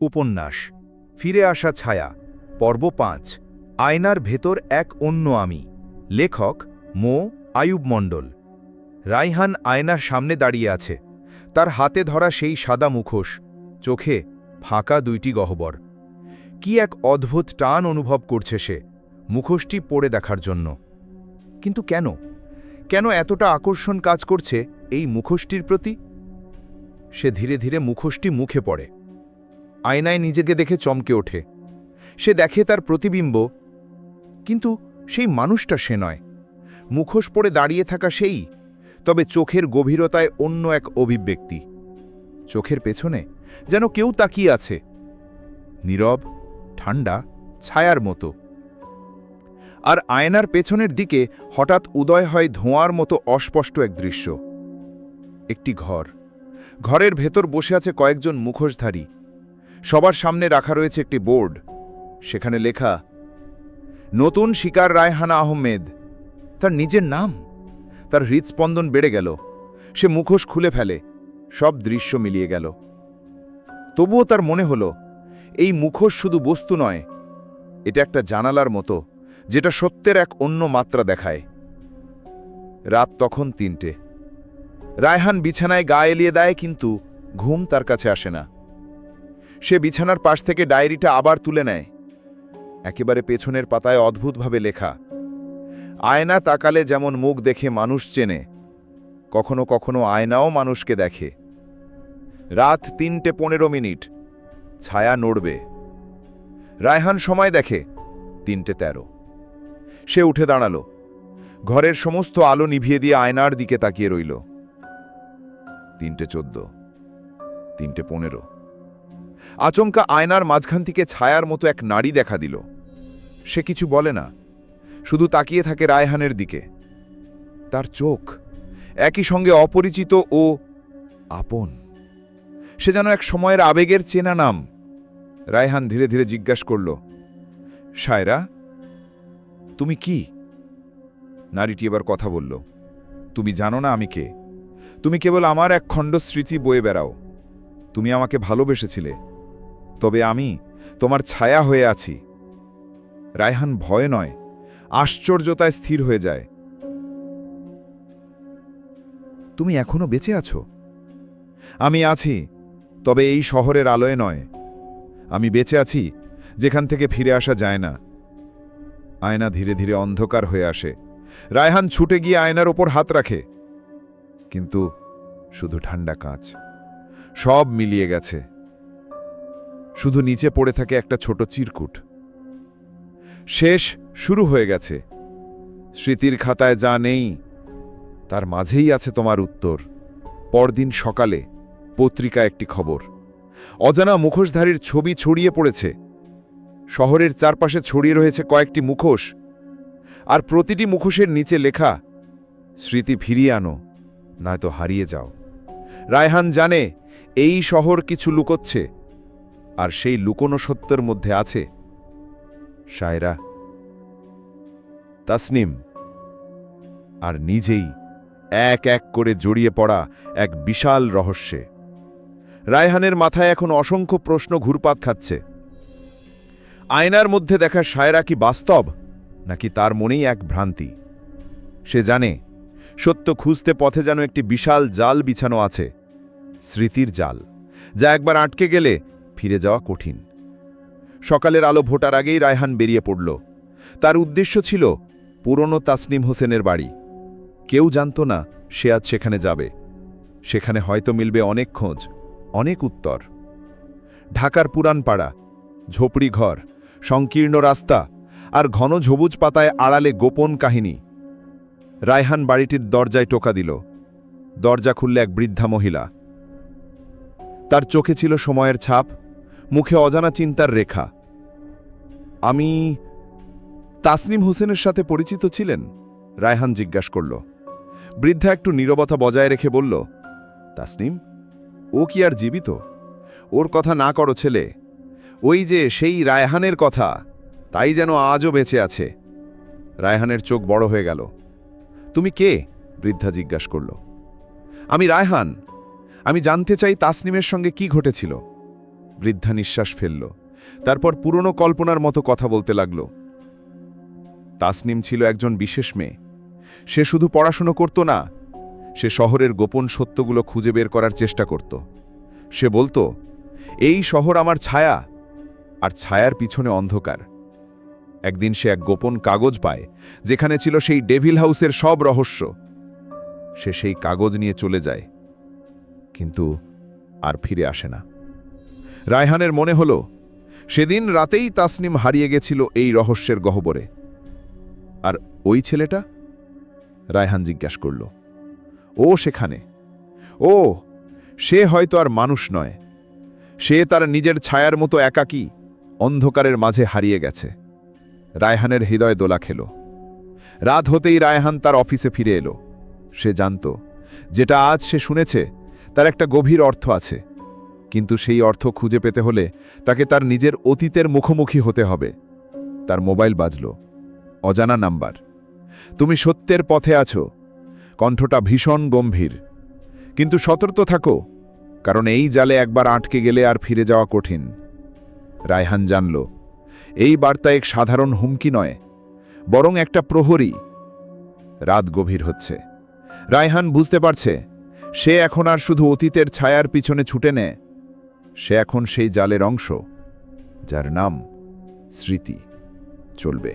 উপন্যাস। ফিরে আসা ছায়া, পর্ব পাঁচ, আয়নার ভেতর এক অন্য আমি। লেখক, মো. আয়ুব মণ্ডল। রাইহান আয়নার সামনে দাঁড়িয়ে আছে। তার হাতে ধরা সেই সাদা মুখোশ। চোখে ফাঁকা দুইটি গহ্বর। কি এক অদ্ভুত টান অনুভব করছে সে, মুখোশটি পড়ে দেখার জন্য। কিন্তু কেন? কেন এতটা আকর্ষণ কাজ করছে এই মুখোশটির প্রতি? সে ধীরে ধীরে মুখোশটি মুখে পড়ে। আয়নায় নিজেকে দেখে চমকে ওঠে। সে দেখে তার প্রতিবিম্ব, কিন্তু সেই মানুষটা সে নয়। মুখোশ পড়ে দাঁড়িয়ে থাকা সেই, তবে চোখের গভীরতায় অন্য এক অভিব্যক্তি। চোখের পেছনে যেন কেউ তাকিয়ে আছে। নীরব ঠান্ডা ছায়ার মতো। আর আয়নার পেছনের দিকে হঠাৎ উদয় হয় ধোঁয়ার মতো অস্পষ্ট এক দৃশ্য। একটি ঘর। ঘরের ভেতর বসে আছে কয়েকজন মুখোশধারী। সবার সামনে রাখা রয়েছে একটি বোর্ড। সেখানে লেখা, নতুন শিকার রায়হানা আহমেদ। তার নিজের নাম? তার হৃদস্পন্দন বেড়ে গেল। সে মুখোশ খুলে ফেলে। সব দৃশ্য মিলিয়ে গেল। তবুও তার মনে হলো, এই মুখোশ শুধু বস্তু নয়, এটা একটা জানালার মতো, যেটা সত্যের এক অন্য মাত্রা দেখায়। রাত তখন তিনটে। রায়হান বিছানায় গা এলিয়ে দেয়, কিন্তু ঘুম তার কাছে আসে না। সে বিছানার পাশ থেকে ডায়েরিটা আবার তুলে নেয়। একেবারে পেছনের পাতায় অদ্ভুতভাবে লেখা, আয়না তাকালে যেমন মুখ দেখে মানুষ চেনে, কখনো কখনো আয়নাও মানুষকে দেখে। রাত তিনটে পনেরো মিনিট, ছায়া নড়বে। রায়হান সময় দেখে তিনটে তেরো। সে উঠে দাঁড়াল, ঘরের সমস্ত আলো নিভিয়ে দিয়ে আয়নার দিকে তাকিয়ে রইল। তিনটে চোদ্দ, তিনটে পনেরো। আচমকা আয়নার মাঝখান থেকে ছায়ার মতো এক নারী দেখা দিল। সে কিছু বলে না, শুধু তাকিয়ে থাকে রায়হানের দিকে। তার চোখ একই সঙ্গে অপরিচিত ও আপন। সে যেন এক সময়ের আবেগের চেনা নাম। রায়হান ধীরে ধীরে জিজ্ঞাসা করল, সায়রা, তুমি কি? নারীটি এবার কথা বলল, তুমি জানো না আমি কে। তুমি কেবল আমার এক খণ্ড স্মৃতি বয়ে বেড়াও। তুমি আমাকে ভালোবেসেছিলে। তবে আমি তোমার ছায়া হয়ে আছি। রায়হান ভয় নয়, আশ্চর্যতায় স্থির হয়ে যায়। তুমি এখনও বেঁচে আছো? আমি আছি, তবে এই শহরের আলোয় নয়। আমি বেঁচে আছি, যেখান থেকে ফিরে আসা যায় না। আয়না ধীরে ধীরে অন্ধকার হয়ে আসে। রায়হান ছুটে গিয়ে আয়নার ওপর হাত রাখে। কিন্তু শুধু ঠান্ডা কাঁচ, সব মিলিয়ে গেছে। শুধু নিচে পড়ে থাকে একটা ছোট চিরকুট। শেষ শুরু হয়ে গেছে। স্মৃতির খাতায় যা নেই, তার মাঝেই আছে তোমার উত্তর। পরদিন সকালে পত্রিকা একটি খবর। অজানা মুখোশধারীর ছবি ছড়িয়ে পড়েছে। শহরের চারপাশে ছড়িয়ে রয়েছে কয়েকটি মুখোশ। আর প্রতিটি মুখোশের নিচে লেখা, স্মৃতি ফিরিয়ে আনো, নয়তো হারিয়ে যাও। রায়হান জানে, এই শহর কিছু লুকোচ্ছে। আর সেই লুকোনো সত্যের মধ্যে আছে সায়রা তাসনিম আর নিজেই এক এক করে জড়িয়ে পড়া এক বিশাল রহস্যে। রায়হানের মাথায় এখন অসংখ্য প্রশ্ন ঘুরপাক খাচ্ছে। আয়নার মধ্যে দেখা সায়রা কি বাস্তব, নাকি তার মনেই এক ভ্রান্তি? সে জানে, সত্য খুঁজতে পথে যেন একটি বিশাল জাল বিছানো আছে, স্মৃতির জাল, যা একবার আটকে গেলে ফিরে যাওয়া কঠিন। সকালের আলো ভোটার আগেই রায়হান বেরিয়ে পড়ল। তার উদ্দেশ্য ছিল পুরনো তাসনিম হোসেনের বাড়ি। কেউ জানত না সে আজ সেখানে যাবে। সেখানে হয়তো মিলবে অনেক খোঁজ, অনেক উত্তর। ঢাকার পুরানপাড়া, ঝোপড়ি ঘর, সংকীর্ণ রাস্তা আর ঘন ঝবুজ পাতায় আড়ালে গোপন কাহিনী। রায়হান বাড়িটির দরজায় টোকা দিল। দরজা খুললে এক বৃদ্ধা মহিলা। তার চোখে ছিল সময়ের ছাপ মুখে অজানা চিন্তার রেখা। আমি তাসনিম হোসেনের সাথে পরিচিত ছিলেন? রায়হান জিজ্ঞাসা করল। বৃদ্ধা একটু নীরবতা বজায় রেখে বলল, তাসনিম, ও কি আর জীবিত? ওর কথা না করো ছেলে। ওই যে সেই রায়হানের কথা, তাই যেন আজও বেঁচে আছে। রায়হানের চোখ বড় হয়ে গেল। তুমি কে? বৃদ্ধা জিজ্ঞাসা করল। আমি রায়হান। আমি জানতে চাই তাসনিমের সঙ্গে কি ঘটেছিল। বৃদ্ধা নিঃশ্বাস ফেলল। তারপর পুরনো কল্পনার মতো কথা বলতে লাগল। তাসনিম ছিল একজন বিশেষ মেয়ে। সে শুধু পড়াশুনো করত না, সে শহরের গোপন সত্যগুলো খুঁজে বের করার চেষ্টা করত। সে বলতো, এই শহর আমার ছায়া, আর ছায়ার পিছনে অন্ধকার। একদিন সে এক গোপন কাগজ পায়, যেখানে ছিল সেই ডেভিল হাউসের সব রহস্য। সে সেই কাগজ নিয়ে চলে যায়, কিন্তু আর ফিরে আসে না। রায়হানের মনে হল, সেদিন রাতেই তাসনিম হারিয়ে গেছিল এই রহস্যের গহ্বরে। আর ওই ছেলেটা? রায়হান জিজ্ঞাসা করল, ও সেখানে? ও, সে হয়তো আর মানুষ নয়। সে তার নিজের ছায়ার মতো একাকী, অন্ধকারের মাঝে হারিয়ে গেছে। রায়হানের হৃদয় দোলা খেল। রাত হতেই রায়হান তার অফিসে ফিরে এলো। সে জানত, যেটা আজ সে শুনেছে, তার একটা গভীর অর্থ আছে। কিন্তু সেই অর্থ খুঁজে পেতে হলে তাকে তার নিজের অতীতের মুখোমুখি হতে হবে। তার মোবাইল বাজল। অজানা নাম্বার। তুমি সত্যের পথে আছো। কণ্ঠটা ভীষণ গম্ভীর। কিন্তু সতর্ক থাকো, কারণ এই জালে একবার আটকে গেলে আর ফিরে যাওয়া কঠিন। রায়হান জানল, এই বার্তা এক সাধারণ হুমকি নয়, বরং একটা প্রহরী। রাত গভীর হচ্ছে। রায়হান বুঝতে পারছে, সে এখন আর শুধু অতীতের ছায়ার পিছনে ছুটে নেয় সে এখন সেই জালের অংশ যার নাম স্মৃতি চলবে।